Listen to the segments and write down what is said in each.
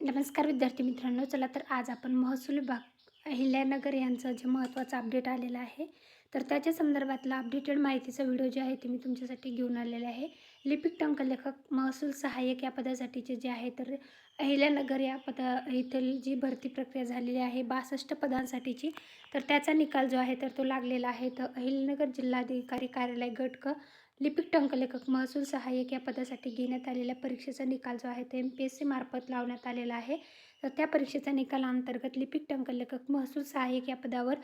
नमस्कार विद्यार्थी मित्रांनो चला तर आज आपण महसूल विभाग अहिल्यानगर यांचं जे महत्त्वाचं अपडेट आलेलं आहे तर त्याच्या संदर्भातला अपडेटेड माहितीचा व्हिडिओ जे आहे ते मी तुमच्यासाठी घेऊन आलेले आहे. लिपिक टंकलेखक महसूल सहाय्यक या पदासाठीचे जे आहे तर अहिल्यानगर या पदा इथली जी भरती प्रक्रिया झालेली आहे बासष्ट पदांसाठीची तर त्याचा निकाल जो आहे तर तो लागलेला आहे. तर अहिल्यानगर जिल्हाधिकारी कार्यालय गटक लिपिक टंकलेखक महसूल सहाय्यक या पदासाठी घेण्यात आलेल्या परीक्षेचा निकाल जो आहे तो एम पी एस सी मार्फत लावण्यात आलेला आहे. तर त्या परीक्षेच्या निकालांतर्गत लिपिक टंकलेखक महसूल सहाय्यक या पदावर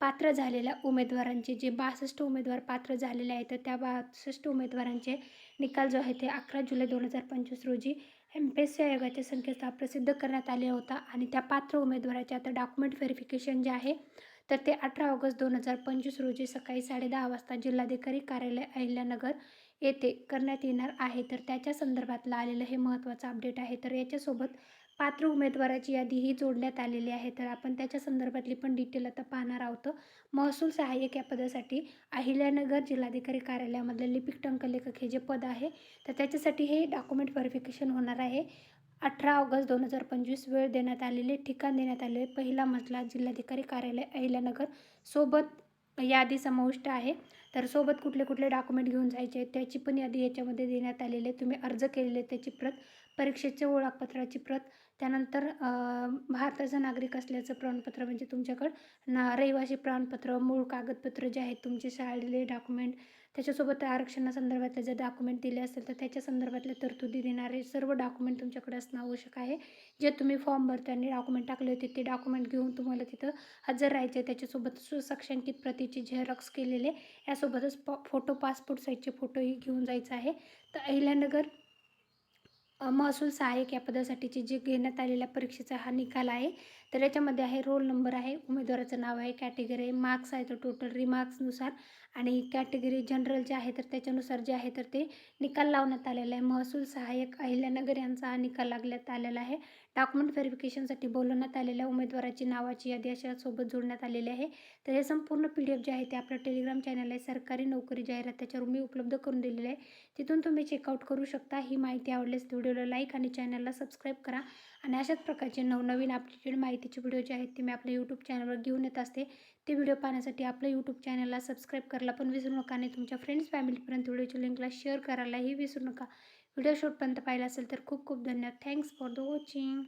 पात्र झालेल्या उमेदवारांचे जे बासष्ट उमेदवार पात्र झालेले आहेत तर त्या बासष्ट उमेदवारांचे निकाल जो आहे ते अकरा जुलै दोन हजार पंचवीस रोजी एम पी एस सी आयोगाच्या संकेतस्थळावर प्रसिद्ध करण्यात आले होता आणि त्या पात्र उमेदवाराचे आता डॉक्युमेंट व्हेरिफिकेशन जे आहे तर ते अठरा ऑगस्ट दोन हजार पंचवीस रोजी सकाळी साडेदहा वाजता जिल्हाधिकारी कार्यालय अहिल्यानगर येथे करण्यात येणार आहे. तर त्याच्या संदर्भातलं आलेलं हे महत्त्वाचं अपडेट आहे. तर याच्यासोबत पात्र उमेदवाराची यादीही जोडण्यात आलेली आहे. तर आपण त्याच्या संदर्भातली पण डिटेल आता पाहणार आहोत. महसूल सहाय्यक या पदासाठी अहिल्यानगर जिल्हाधिकारी कार्यालयामधले लिपिक टंकलेखक हे जे पद आहे तर त्याच्यासाठी हे डॉक्युमेंट व्हेरिफिकेशन होणार आहे. अठरा ऑगस्ट दोन हजार पंचवीस वेळ देण्यात आलेले ठिकाण देण्यात आले पहिला मजला जिल्हाधिकारी कार्यालय अहिल्यानगर. सोबत यादी समाविष्ट आहे. तर सोबत कुठले कुठले डॉक्युमेंट घेऊन जायचे त्याची पण यादी याच्यामध्ये देण्यात आलेली. आहे तुम्ही अर्ज केलेले त्याची प्रत परीक्षेचे ओळखपत्राची प्रत त्यानंतर भारताचा नागरिक असल्याचं प्रमाणपत्र म्हणजे तुमच्याकडं ना रहिवासी प्रमाणपत्र मूळ कागदपत्र जे आहेत तुमचे शाळेले डॉक्युमेंट त्याच्यासोबत आरक्षणासंदर्भातले जर डॉक्युमेंट दिले असेल तर त्याच्या संदर्भातल्या तरतुदी देणारे सर्व डॉक्युमेंट तुमच्याकडे असणं आवश्यक आहे. जे तुम्ही फॉर्म भरताना डॉक्युमेंट टाकले होते ते डॉक्युमेंट घेऊन तुम्हाला तिथं हजर राहायचं आहे त्याच्यासोबत सुसक्षांकित प्रतीचे झेरॉक्स केलेले यासोबतच प फोटो पासपोर्ट साईजचे फोटोही घेऊन जायचं आहे. तर अहिल्यानगर महसूल सहाय्यक या पदासाठीची जे घेण्यात आलेल्या परीक्षेचा हा निकाल आहे तर याच्यामध्ये आहे रोल नंबर आहे उमेदवाराचं नाव आहे कॅटेगरी आहे मार्क्स आहे तर टोटल रिमार्क्सनुसार आणि कॅटेगरी जनरल जे आहे तर त्याच्यानुसार जे आहे तर ते निकाल लावण्यात आलेला आहे. महसूल सहाय्यक अहिल्यानगर यांचा हा निकाल लागण्यात आलेला आहे. डॉक्युमेंट व्हेरिफिकेशनसाठी बोलवण्यात आलेल्या उमेदवाराची नावाची यादी अशा सोबत जोडण्यात आलेली आहे. तर हे संपूर्ण पी डी एफ जे आहे ते आपलं टेलिग्राम चॅनल आहे. सरकारी नोकरी जाहिरात त्याच्यावर मी उपलब्ध करून दिलेली आहे. तिथून तुम्ही चेकआउट करू शकता. ही माहिती आवडल्यास व्हिडिओला लाईक आणि चॅनलला सबस्क्राईब करा. आणि अशाच प्रकारचे नवनवीन अपडेटेड माहितीचे व्हिडिओ जे आहेत ते मी आपल्या यूट्यूब चॅनलवर घेऊन येत असते. ते व्हिडिओ पाहण्यासाठी आपल्या यूट्यूब चॅनलला सबस्क्राईब करायला पण विसरू नका आणि तुमच्या फ्रेंड्स फॅमिलीपर्यंत व्हिडिओच्या लिंकला शेअर करायलाही विसरू नका. व्हिडिओ शॉर्टपर्यंत पाहिला असेल तर खूप खूप धन्यवाद. Thanks for the watching